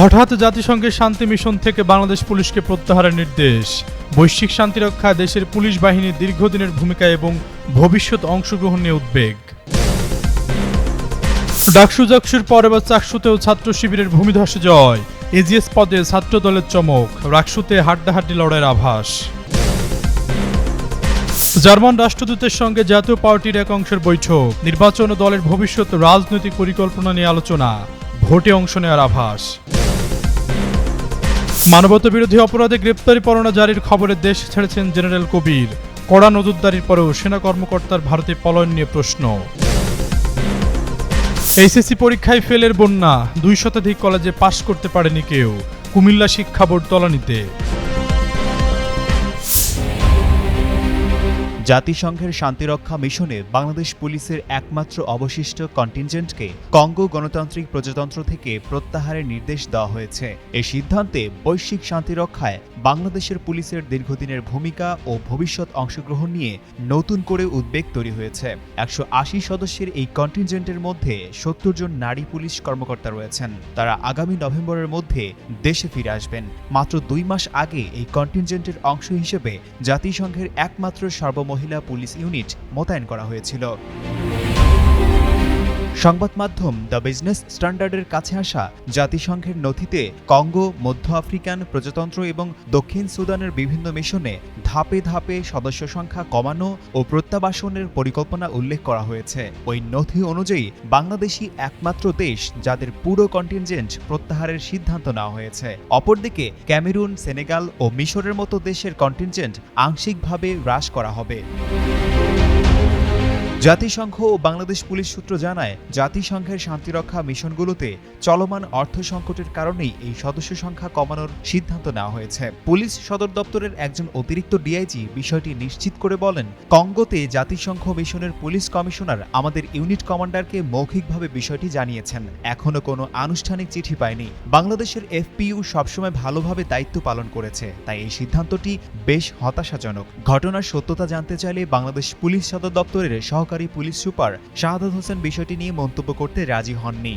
হঠাৎ জাতিসংঘের শান্তি মিশন থেকে বাংলাদেশ পুলিশকে প্রত্যাহারের নির্দেশ। বৈশ্বিক শান্তি রক্ষায় দেশের পুলিশ বাহিনীর দীর্ঘদিনের ভূমিকা এবং ভবিষ্যৎ অংশগ্রহণ নিয়ে উদ্বেগ। ডাকসু জাকসুর পর এবার চাকসুতেও ছাত্র শিবিরের ভূমিধসে জয়। এজিএস পদে ছাত্র দলের চমক, রাকসুতে হাড্ডাহাড্ডি লড়াইয়ের আভাস। জার্মান রাষ্ট্রদূতের সঙ্গে জাতীয় পার্টির এক অংশের বৈঠক। নির্বাচন ও দলের ভবিষ্যৎ রাজনৈতিক পরিকল্পনা নিয়ে আলোচনা। ভোটে অংশ নেওয়ার আভাস। মানবতা বিরোধী অপরাধে গ্রেপ্তারি পরোয়ানা জারির খবরে দেশ ছেড়েছেন জেনারেল কবির। কড়া নজরদারির পরেও সেনা কর্মকর্তার ভারতে পলয়ন নিয়ে প্রশ্ন। এইচএসসি পরীক্ষায় ফেলের বন্যা, দুই শতাধিক কলেজে পাশ করতে পারেনি কেউ। কুমিল্লা শিক্ষা বোর্ড তলানিতে। জাতিসংঘের শান্তিরক্ষা মিশনে বাংলাদেশ পুলিশের একমাত্র অবশিষ্ট কন্টিনজেন্টকে কঙ্গো গণতান্ত্রিক প্রজাতন্ত্র থেকে প্রত্যাহারের নির্দেশ দেওয়া হয়েছে। এই সিদ্ধান্তে বৈশ্বিক শান্তিরক্ষায় বাংলাদেশের পুলিশের দীর্ঘদিনের ভূমিকা ও ভবিষ্যৎ অংশগ্রহণ নিয়ে নতুন করে উদ্বেগ তৈরি হয়েছে। একশো আশি সদস্যের এই কন্টিনজেন্টের মধ্যে সত্তর জন নারী পুলিশ কর্মকর্তা রয়েছেন। তারা আগামী নভেম্বরের মধ্যে দেশে ফিরে আসবেন। মাত্র দুই মাস আগে এই কন্টিনজেন্টের অংশ হিসেবে জাতিসংঘের একমাত্র সর্বমহিলা পুলিশ ইউনিট মোতায়েন করা হয়েছিল। সংবাদ মাধ্যম দ্য বিজনেস স্ট্যান্ডার্ডের কাছে আসা জাতিসংঘের নথিতে কঙ্গো, মধ্য আফ্রিকান প্রজাতন্ত্র এবং দক্ষিণ সুদানের বিভিন্ন মিশনে ধাপে ধাপে সদস্য সংখ্যা কমানো ও প্রত্যাবাসনের পরিকল্পনা উল্লেখ করা হয়েছে। ওই নথি অনুযায়ী বাংলাদেশই একমাত্র দেশ যাদের পুরো কন্টিনজেন্ট প্রত্যাহারের সিদ্ধান্ত নেওয়া হয়েছে। অপরদিকে ক্যামেরুন, সেনেগাল ও মিশরের মতো দেশের কন্টিনজেন্ট আংশিকভাবে হ্রাস করা হবে। জাতিসংঘ ও বাংলাদেশ পুলিশ সূত্র জানায়, জাতিসংঘের শান্তিরক্ষা মিশনগুলোতে চলমান অর্থ সংকটের কারণেই এই সদস্য সংখ্যা কমানোর সিদ্ধান্ত নেওয়া হয়েছে। পুলিশ সদর দপ্তরের একজন অতিরিক্ত ডিআইজি বিষয়টি নিশ্চিত করে বলেন, কঙ্গোতে জাতিসংঘ মিশনের পুলিশ কমিশনার আমাদের ইউনিট কমান্ডারকে মৌখিকভাবে বিষয়টি জানিয়েছেন। এখনও কোনো আনুষ্ঠানিক চিঠি পায়নি। বাংলাদেশের এফপিইউ সবসময় ভালোভাবে দায়িত্ব পালন করেছে, তাই এই সিদ্ধান্তটি বেশ হতাশাজনক। ঘটনার সত্যতা জানতে চাইলে বাংলাদেশ পুলিশ সদর দপ্তরের সহকারী পুলিশ সুপার শাহাদ হোসেন বিষয়টি নিয়ে মন্তব্য করতে রাজি হননি।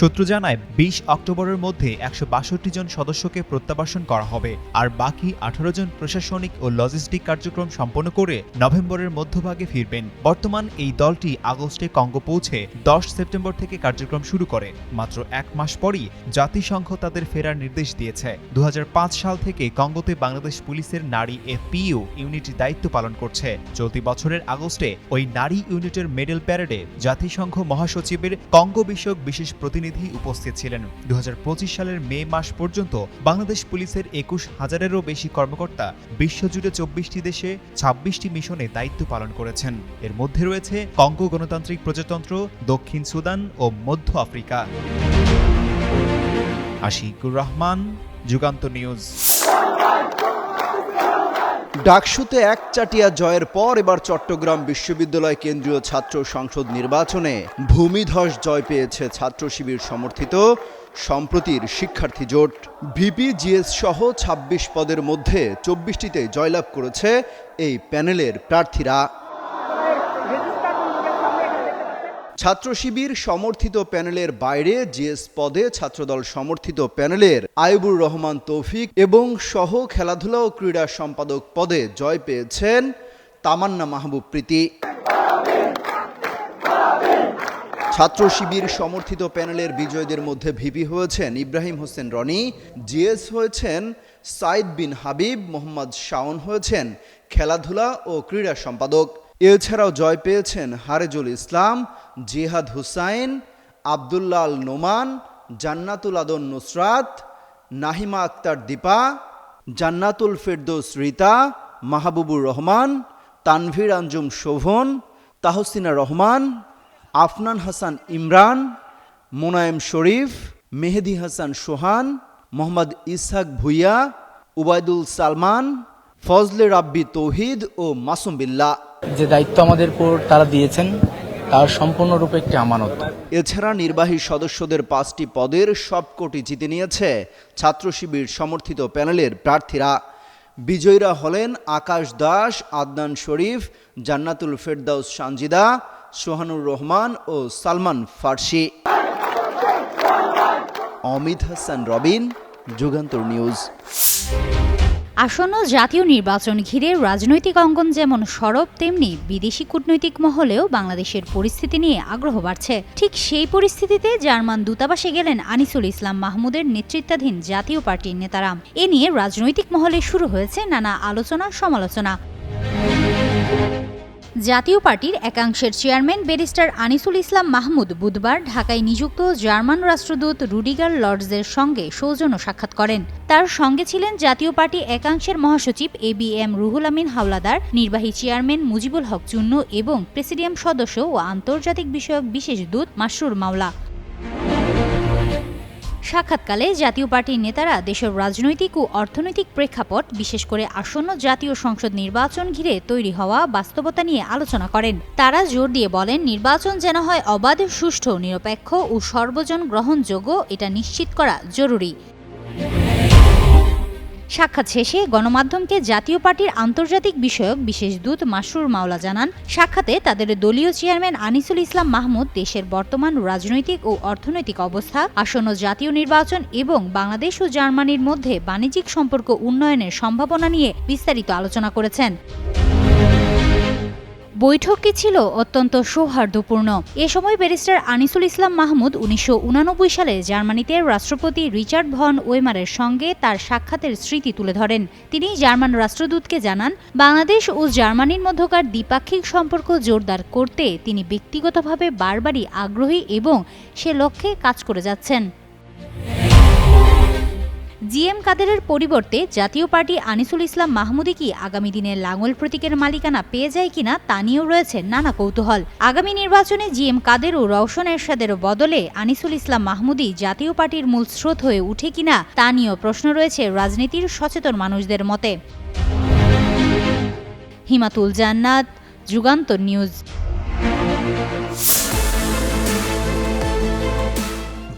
সূত্র জানায়, বিশ অক্টোবরের মধ্যে একশো বাষট্টি জন সদস্যকে প্রত্যাবাসন করা হবে আর বাকি আঠারো জন প্রশাসনিক ও লজিস্টিক কার্যক্রম সম্পন্ন করে নভেম্বরের মধ্যভাগে ফিরবেন। বর্তমান এই দলটি আগস্টে কঙ্গো পৌঁছে দশ সেপ্টেম্বর থেকে কার্যক্রম শুরু করে। মাত্র এক মাস পরই জাতিসংঘ তাদের ফেরার নির্দেশ দিয়েছে। দু হাজার পাঁচ সাল থেকে কঙ্গোতে বাংলাদেশ পুলিশের নারী এফপিইউ ইউনিট দায়িত্ব পালন করছে। চলতি বছরের আগস্টে ওই নারী ইউনিটের মেডেল প্যারেডে জাতিসংঘ মহাসচিবের কঙ্গো বিষয়ক বিশেষ প্রতিনিধি উপস্থিত ছিলেন। দু হাজার পঁচিশ সালের মে মাস পর্যন্ত বাংলাদেশ পুলিশের একুশ হাজারেরও বেশি কর্মকর্তা বিশ্বজুড়ে চব্বিশটি দেশে ছাব্বিশটি মিশনে দায়িত্ব পালন করেছেন। এর মধ্যে রয়েছে কঙ্গো গণতান্ত্রিক প্রজাতন্ত্র, দক্ষিণ সুদান ও মধ্য আফ্রিকা। আশিকুর রহমান, যুগান্ত নিউজ। ডাকসুতে এক চাটিয়া জয়ের পর এবার চট্টগ্রাম বিশ্ববিদ্যালয় কেন্দ্রীয় ছাত্র সংসদ নির্বাচনে ভূমিধস জয় পেয়েছে ছাত্র শিবির সমর্থিত। সম্প্রতির শিক্ষার্থী জোট ভিপি জিএস সহ ২৬ পদের মধ্যে চব্বিশটিতে জয়লাভ করেছে এই প্যানেলের প্রার্থীরা। ছাত্র শিবির সমর্থিত প্যানেলের বাইরে জিএস পদে ছাত্রদল সমর্থিত প্যানেলের আইবুর রহমান তৌফিক এবং সহ খেলাধুলা ও ক্রীড়া সম্পাদক পদে জয় পেয়েছেন তামান্না মাহবুব প্রীতি। ছাত্র শিবির সমর্থিত প্যানেলের বিজয়ীদের মধ্যে ভিপি হয়েছেন ইব্রাহিম হোসেন রনি, জিএস হয়েছেন সাইদ বিন হাবিব, মোহাম্মদ শাওন হয়েছেন খেলাধুলা ও ক্রীড়া সম্পাদক। এছাড়াও জয় পেয়েছেন হারেজুল ইসলাম, জিহাদ হুসাইন আবদুল্লাহ আল নোমান, জান্নাতুল আদন নুসরাত, নাহিমা আক্তার দীপা, জান্নাতুল ফেরদৌস রিতা, মাহবুবুর রহমান, তানভীর আঞ্জুম শোভন, তাহসিনা রহমান, আফনান হাসান ইমরান, মোনায়েম শরীফ, মেহেদি হাসান সোহান, মোহাম্মদ ইসহাক ভুইয়া, উবায়দুল সালমান, ফজলে রাব্বি তৌহিদ ও মাসুম বিল্লাহ। যে দায়িত্ব আমাদের উপর তারা দিয়েছেন, তার সম্পূর্ণরূপে একটি আমানত। এছাড়া নির্বাহী সদস্যদের পাঁচটি পদের সবকটি জিতে নিয়েছে ছাত্র শিবির সমর্থিত প্যানেলের প্রার্থীরা। বিজয়ীরা হলেন আকাশ দাস, আদনান শরীফ, জান্নাতুল ফেরদাউস সানজিদা, সোহানুর রহমান ও সালমান ফার্সি। অমিত হাসান রবিন, যুগান্তর নিউজ। আসন্ন জাতীয় নির্বাচন ঘিরে রাজনৈতিক অঙ্গন যেমন সরব, তেমনি বিদেশি কূটনৈতিক মহলেও বাংলাদেশের পরিস্থিতি নিয়ে আগ্রহ বাড়ছে। ঠিক সেই পরিস্থিতিতে জার্মান দূতাবাসে গেলেন আনিসুল ইসলাম মাহমুদের নেতৃত্বাধীন জাতীয় পার্টির নেতারা এ নিয়ে রাজনৈতিক মহলে শুরু হয়েছে নানা আলোচনা সমালোচনা জাতীয় পার্টির একাংশের চেয়ারম্যান ব্যারিস্টার আনিসুল ইসলাম মাহমুদ বুধবার ঢাকায় নিযুক্ত জার্মান রাষ্ট্রদূত রুডিগার লর্ডসের সঙ্গে সৌজন্য সাক্ষাৎ করেন। তার সঙ্গে ছিলেন জাতীয় পার্টি একাংশের মহাসচিব A B M Ruhul Amin Howlader, নির্বাহী চেয়ারম্যান মুজিবুল হক চুন্নু এবং প্রেসিডিয়াম সদস্য ও আন্তর্জাতিক বিষয়ক বিশেষ দূত মাসরুর মাওলা। সাক্ষাৎকালে জাতীয় পার্টির নেতারা দেশের রাজনৈতিক ও অর্থনৈতিক প্রেক্ষাপট, বিশেষ করে আসন্ন জাতীয় সংসদ নির্বাচন ঘিরে তৈরি হওয়া বাস্তবতা নিয়ে আলোচনা করেন। তারা জোর দিয়ে বলেন, নির্বাচন যেন হয় অবাধ, সুষ্ঠু, নিরপেক্ষ ও সর্বজন গ্রহণযোগ্য, এটা নিশ্চিত করা জরুরি। সাক্ষাৎ শেষে গণমাধ্যমকে জাতীয় পার্টির আন্তর্জাতিক বিষয়ক বিশেষ দূত মাসরুর মাওলা জানান, সাক্ষাতে তাদের দলীয় চেয়ারম্যান আনিসুল ইসলাম মাহমুদ, দেশের বর্তমান রাজনৈতিক ও অর্থনৈতিক অবস্থা, আসন্ন জাতীয় নির্বাচন এবং বাংলাদেশ ও জার্মানির মধ্যে বাণিজ্যিক সম্পর্ক উন্নয়নের সম্ভাবনা নিয়ে বিস্তারিত আলোচনা করেছেন। বৈঠকটি ছিল অত্যন্ত সৌহার্দ্যপূর্ণ। এ সময় ব্যারিস্টার আনিসুল ইসলাম মাহমুদ উনিশশো সালে জার্মানিতে রাষ্ট্রপতি রিচার্ড ভন ওয়েমারের সঙ্গে তার সাক্ষাতের স্মৃতি তুলে ধরেন। তিনি জার্মান রাষ্ট্রদূতকে জানান, বাংলাদেশ ও জার্মানির মধ্যকার দ্বিপাক্ষিক সম্পর্ক জোরদার করতে তিনি ব্যক্তিগতভাবে বারবারই আগ্রহী এবং সে লক্ষ্যে কাজ করে যাচ্ছেন। জিএম কাদেরের পরিবর্তে জাতীয় পার্টি আনিসুল ইসলাম মাহমুদি কি আগামী দিনে লাঙ্গল প্রতীকের মালিকানা পেয়ে যায় কিনা তা নিয়েও রয়েছে নানা কৌতূহল। আগামী নির্বাচনে জিএম কাদের ও রওশন এরশাদের বদলে আনিসুল ইসলাম মাহমুদি জাতীয় পার্টির মূল স্রোত হয়ে উঠে কিনা তা নিয়েও প্রশ্ন রয়েছে রাজনীতির সচেতন মানুষদের মতে। হিমাতুল জান্নাত, যুগান্তর নিউজ।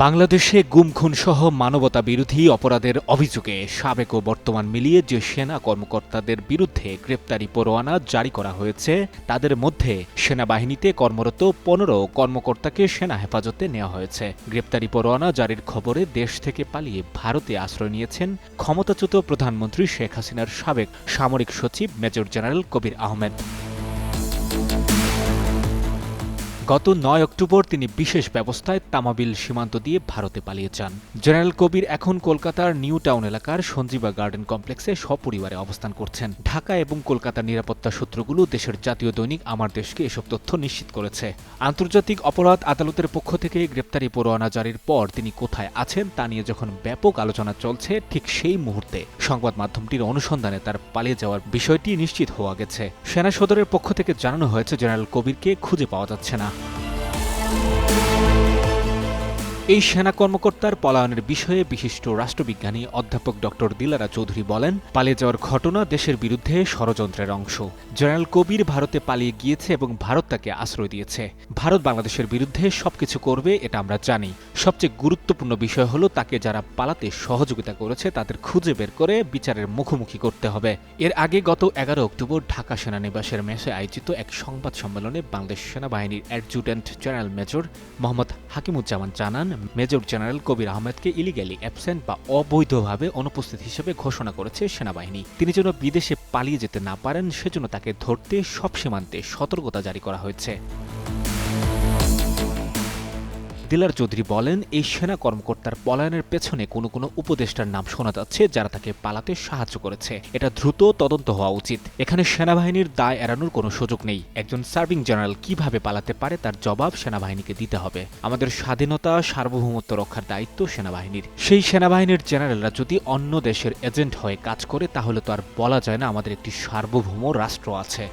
বাংলাদেশে গুম খুন সহ মানবতা বিরোধী অপরাধের অভিযোগে সাবেক ও বর্তমান মিলিয়ে যে সেনা কর্মকর্তাদের বিরুদ্ধে গ্রেপ্তারি পরোয়ানা জারি করা হয়েছে, তাদের মধ্যে সেনাবাহিনীতে কর্মরত পনেরো কর্মকর্তাকে সেনা হেফাজতে নেওয়া হয়েছে। গ্রেপ্তারি পরোয়ানা জারির খবরে দেশ থেকে পালিয়ে ভারতে আশ্রয় নিয়েছেন ক্ষমতাচ্যুত প্রধানমন্ত্রী শেখ হাসিনার সাবেক সামরিক সচিব মেজর জেনারেল কবির আহমেদ। গত নয় অক্টোবর তিনি বিশেষ ব্যবস্থায় তামাবিল সীমান্ত দিয়ে ভারতে পালিয়ে যান। জেনারেল কবির এখন কলকাতার নিউ টাউন এলাকার সঞ্জীবা গার্ডেন কমপ্লেক্সে সপরিবারে অবস্থান করছেন। ঢাকা এবং কলকাতার নিরাপত্তা সূত্রগুলো দেশের জাতীয় দৈনিক আমার দেশকে এসব তথ্য নিশ্চিত করেছে। আন্তর্জাতিক অপরাধ আদালতের পক্ষ থেকে গ্রেপ্তারি পরোয়ানা জারির পর তিনি কোথায় আছেন তা নিয়ে যখন ব্যাপক আলোচনা চলছে, ঠিক সেই মুহূর্তে সংবাদ মাধ্যমটির অনুসন্ধানে তার পালিয়ে যাওয়ার বিষয়টি নিশ্চিত হওয়া গেছে। সেনা সদরের পক্ষ থেকে জানানো হয়েছে, জেনারেল কবিরকে খুঁজে পাওয়া যাচ্ছে না। এই সেনা কর্মকর্তার পলায়নের বিষয়ে বিশিষ্ট রাষ্ট্রবিজ্ঞানী অধ্যাপক ডক্টর দিলারা চৌধুরী বলেন, পালিয়ে যাওয়ার ঘটনা দেশের বিরুদ্ধে ষড়যন্ত্রের অংশ। জেনারেল কবির ভারতে পালিয়ে গিয়েছে এবং ভারত তাকে আশ্রয় দিয়েছে। ভারত বাংলাদেশের বিরুদ্ধে সবকিছু করবে এটা আমরা জানি। সবচেয়ে গুরুত্বপূর্ণ বিষয় হলো তাকে যারা পালাতে সহযোগিতা করেছে, তাদের খুঁজে বের করে বিচারের মুখোমুখি করতে হবে। এর আগে গত এগারো অক্টোবর ঢাকা সেনানিবাসের মেসে আয়োজিত এক সংবাদ সম্মেলনে বাংলাদেশ সেনাবাহিনীর adjutant general major Mohammad Hakimuzzaman জানান মেজর জেনারেল কবির আহমেদকে ইলিগ্যালি অ্যাবসেন্ট বা অবৈধভাবে অনুপস্থিত হিসেবে ঘোষণা করেছে সেনাবাহিনী। তিনি যেন বিদেশে পালিয়ে যেতে না পারেন, সেজন্য তাকে ধরতে সব সীমান্তে সতর্কতা জারি করা হয়েছে। দিলার চৌধুরী বলেন, এই সেনা কর্মকর্তার পলায়নের পেছনে কোনো কোনো উপদেষ্টার নাম শোনা যাচ্ছে, যারা তাকে পালাতে সাহায্য করেছে। এটা দ্রুত তদন্ত হওয়া উচিত। এখানে সেনাবাহিনীর দায় এড়ানোর কোনো সুযোগ নেই। একজন সার্ভিং জেনারেল কীভাবে পালাতে পারে তার জবাব সেনাবাহিনীকে দিতে হবে। আমাদের স্বাধীনতা, সার্বভৌমত্ব রক্ষার দায়িত্ব সেনাবাহিনীর। সেই সেনাবাহিনীর জেনারেলরা যদি অন্য দেশের এজেন্ট হয়ে কাজ করে, তাহলে তো আর বলা যায় না আমাদের একটি সার্বভৌম রাষ্ট্র আছে।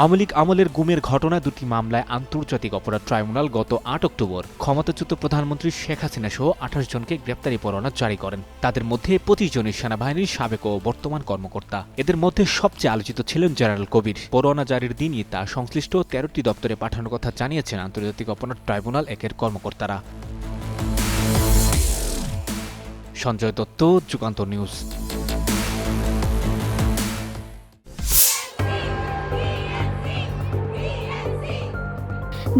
আওয়ামী লীগ আমলের গুমের ঘটনা দুটি মামলায় আন্তর্জাতিক অপরাধ ট্রাইব্যুনাল গত আট অক্টোবর ক্ষমতাচ্যুত প্রধানমন্ত্রী শেখ হাসিনা সহ আঠাশ জনকে গ্রেপ্তারি পরোয়ানা জারি করেন। তাদের মধ্যে পঁচিশ জনের সেনাবাহিনীর সাবেক ও বর্তমান কর্মকর্তা। এদের মধ্যে সবচেয়ে আলোচিত ছিলেন জেনারেল কবির। পরোয়ানা জারির দিনই তা সংশ্লিষ্ট তেরোটি দপ্তরে পাঠানোর কথা জানিয়েছেন আন্তর্জাতিক অপরাধ ট্রাইব্যুনাল একের কর্মকর্তারা। সঞ্জয় দত্ত, যুগান্তর নিউজ।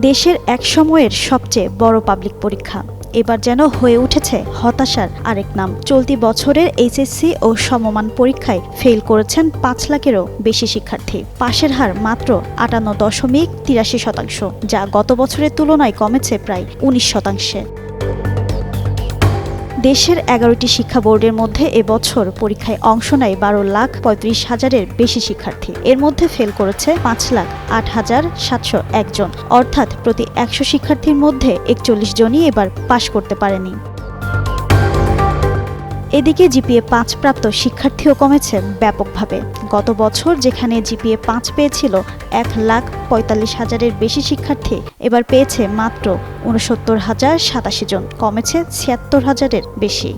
দেশের এক সময়ের সবচেয়ে বড় পাবলিক পরীক্ষা। এবার যেন হয়ে উঠেছে হতাশার আরেক নাম। চলতি বছরের এইচএসসি ও সমমান পরীক্ষায় ফেল করেছেন পাঁচ লাখেরও বেশি শিক্ষার্থী। পাশের হার মাত্র আটান্ন দশমিক তিরাশি শতাংশ, যা গত বছরের তুলনায় কমেছে প্রায় উনিশ শতাংশে। দেশের এগারোটি শিক্ষা বোর্ডের মধ্যে এবছর পরীক্ষায় অংশ নেয় বারো লাখ পঁয়ত্রিশ হাজারের বেশি শিক্ষার্থী। এর মধ্যে ফেল করেছে পাঁচ লাখ আট হাজার সাতশো একজন অর্থাৎ প্রতি একশো শিক্ষার্থীর মধ্যে একচল্লিশ জনই এবার পাশ করতে পারেনি। এদিকে জিপিএ পাঁচ প্রাপ্ত শিক্ষার্থীও কমেছে ব্যাপকভাবে। গত বছর যেখানে জিপিএ পাঁচ পেয়েছিল, এক লাখ পঁয়তাল্লিশ হাজারের বেশি শিক্ষার্থী এবার পেয়েছে মাত্র উনসত্তর হাজার সাতাশি জন, কমেছে ছিয়াত্তর হাজারের বেশি।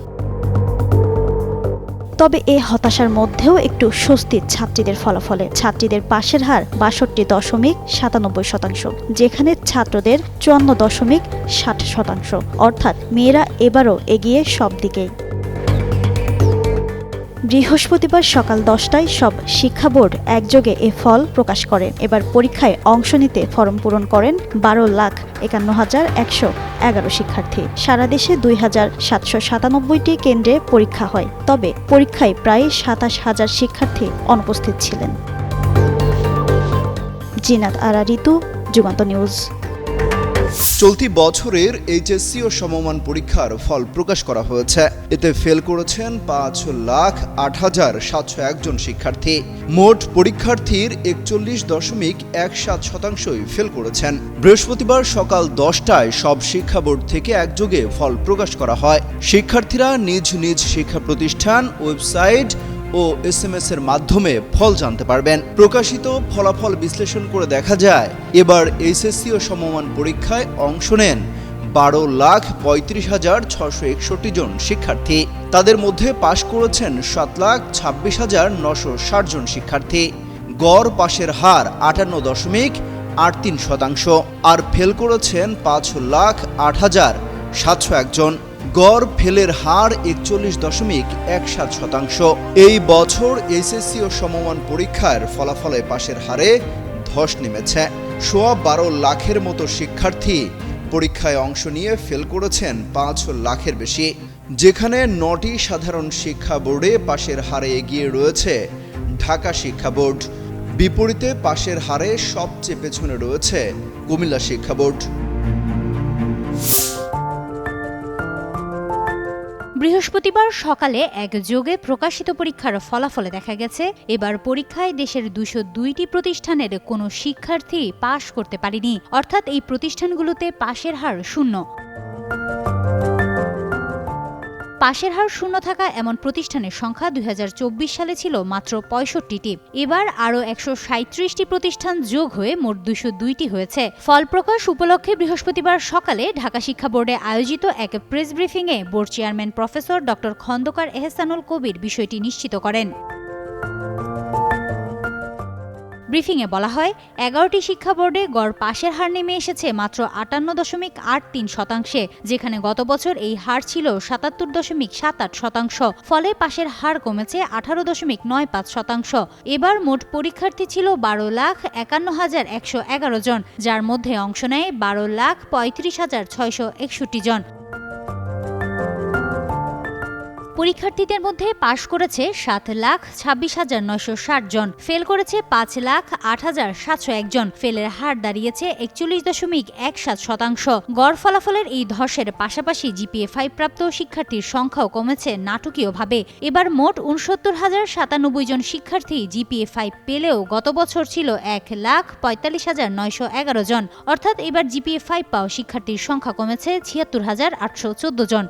তবে এ হতাশার মধ্যেও একটু স্বস্তির ছাত্রীদের ফলাফলে। ছাত্রীদের পাশের হার বাষট্টি দশমিক সাতানব্বই শতাংশ, যেখানে ছাত্রদের চুয়ান্ন দশমিক ষাট শতাংশ। অর্থাৎ মেয়েরা এবারও এগিয়ে সব দিকেই বৃহস্পতিবার সকাল দশটায় সব শিক্ষা বোর্ড একযোগে এ ফল প্রকাশ করে। এবার পরীক্ষায় অংশ নিতে ফরম পূরণ করেন বারো লাখ একান্ন হাজার একশো এগারো শিক্ষার্থী। সারা দেশে দুই হাজার সাতশো সাতানব্বইটি কেন্দ্রে পরীক্ষা হয়, তবে পরীক্ষায় প্রায় সাতাশ হাজার শিক্ষার্থী অনুপস্থিত ছিলেন। জিনাত আরা, ঋতু, যুগান্ত নিউজ। চলতি বছরের এইচএসসি ও সমমান পরীক্ষার ফল প্রকাশ করা হয়েছে। এতে ফেল করেছেন পাঁচ লাখ আট হাজার সাতশো একজন শিক্ষার্থী। মোট পরীক্ষার্থীর একচল্লিশ দশমিক এক সাত শতাংশই ফেল করেছেন। বৃহস্পতিবার সকাল দশটায় সব শিক্ষা বোর্ড থেকে একযোগে ফল প্রকাশ করা হয়। শিক্ষার্থীরা নিজ নিজ শিক্ষা প্রতিষ্ঠান, ওয়েবসাইট ও এস এম এর মাধ্যমে ফল জানতে পারবেন। প্রকাশিত ফলাফল বিশ্লেষণ করে দেখা যায়, এবার এইচএসসি ও সমমান পরীক্ষায় অংশ নেন বারো লাখ পঁয়ত্রিশ হাজার ছশো একষট্টি জন শিক্ষার্থী। তাদের মধ্যে পাশ করেছেন সাত লাখ ছাব্বিশ হাজার নশো ষাট জন শিক্ষার্থী। গড় পাশের হার আটান্ন দশমিক আট তিন শতাংশ, আর ফেল করেছেন পাঁচ লাখ আট হাজার সাতশো একজন গড় ফেলের হার একচল্লিশ দশমিক এক সাত শতাংশ। এই বছর এইচএসসি ও সমমান পরীক্ষার ফলাফলে পাশের হারে ধস নেমেছে। সোয়া বারো লাখের মতো শিক্ষার্থী পরীক্ষায় অংশ নিয়ে ফেল করেছেন পাঁচ লাখের বেশি। যেখানে নটি সাধারণ শিক্ষা বোর্ডে পাশের হারে এগিয়ে রয়েছে ঢাকা শিক্ষা বোর্ড। বিপরীতে পাশের হারে সবচেয়ে পেছনে রয়েছে কুমিল্লা শিক্ষা বোর্ড। বৃহস্পতিবার সকালে এক যোগে প্রকাশিত পরীক্ষার ফলাফলে দেখা গেছে, এবার পরীক্ষায় দেশের দুশো দুইটি প্রতিষ্ঠানের কোনো শিক্ষার্থী পাশ করতে পারেনি। অর্থাৎ এই প্রতিষ্ঠানগুলোতে পাশের হার শূন্য। পাশের হার শূন্য থাকা এমন প্রতিষ্ঠানের সংখ্যা দুই হাজার চব্বিশ সালে ছিল মাত্র পঁয়ষট্টিটি। এবার আরও একশো সাঁত্রিশটি প্রতিষ্ঠান যোগ হয়ে মোট দুশো দুইটি হয়েছে। ফল প্রকাশ উপলক্ষে বৃহস্পতিবার সকালে ঢাকা শিক্ষা বোর্ডে আয়োজিত এক প্রেস ব্রিফিংয়ে বোর্ড চেয়ারম্যান প্রফেসর ড খন্দকার এহসানুল কবির বিষয়টি নিশ্চিত করেন। ব্রিফিংয়ে বলা হয়, এগারোটি শিক্ষা বোর্ডে গড় পাশের হার নেমে এসেছে মাত্র আটান্ন দশমিক আট তিন শতাংশে, যেখানে গত বছর এই হার ছিল সাতাত্তর দশমিক সাত আট শতাংশ, ফলে পাশের হার কমেছে আঠারো দশমিক নয় পাঁচ শতাংশ। এবার মোট পরীক্ষার্থী ছিল বারো লাখ একান্ন হাজার একশো এগারো জন, যার মধ্যে অংশ নেয় বারো লাখ পঁয়ত্রিশ হাজার ছয়শো একষট্টি জন। পরীক্ষার্থীদের মধ্যে পাশ করেছে সাত লাখ ছাব্বিশ হাজার নয়শো ষাট জন। ফেল করেছে পাঁচ লাখ আট হাজার সাতশো একজন ফেলের হার দাঁড়িয়েছে একচল্লিশ দশমিক এক সাত শতাংশ। গড় ফলাফলের এই ধসের পাশাপাশি জিপিএ ফাইভ প্রাপ্ত শিক্ষার্থীর সংখ্যাও কমেছে নাটকীয়ভাবে। এবার মোট উনসত্তর হাজার সাতানব্বই জন শিক্ষার্থী জিপিএ ফাইভ পেলেও গত বছর ছিল এক লাখ পঁয়তাল্লিশ হাজার নয়শো এগারো জন। অর্থাৎ এবার জিপিএ ফাইভ পাওয়া শিক্ষার্থীর সংখ্যা কমেছে ছিয়াত্তর হাজার আটশো চোদ্দ জন।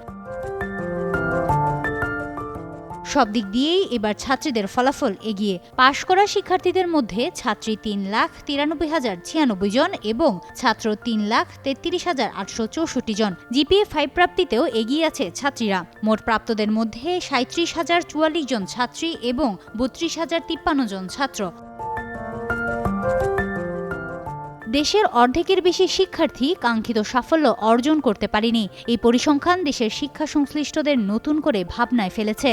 সব দিক দিয়েই এবার ছাত্রীদের ফলাফল এগিয়ে। পাশ করা শিক্ষার্থীদের মধ্যে ছাত্রী তিন লাখ তিরানব্বই হাজার ছিয়ানব্বই জন এবং ছাত্র তিন লাখ তেত্রিশ হাজার আটশো চৌষট্টি জন। জিপিএ ফাইভ প্রাপ্তিতেও এগিয়ে আছে ছাত্রীরা। মোট প্রাপ্তদের মধ্যে সাঁত্রিশ হাজার চুয়াল্লিশ জন ছাত্রী এবং বত্রিশ হাজার তিপ্পান্ন জন ছাত্র। দেশের অর্ধেকের বেশি শিক্ষার্থী কাঙ্ক্ষিত সাফল্য অর্জন করতে পারেনি। এই পরিসংখ্যান দেশের শিক্ষা সংশ্লিষ্টদের নতুন করে ভাবনায় ফেলেছে।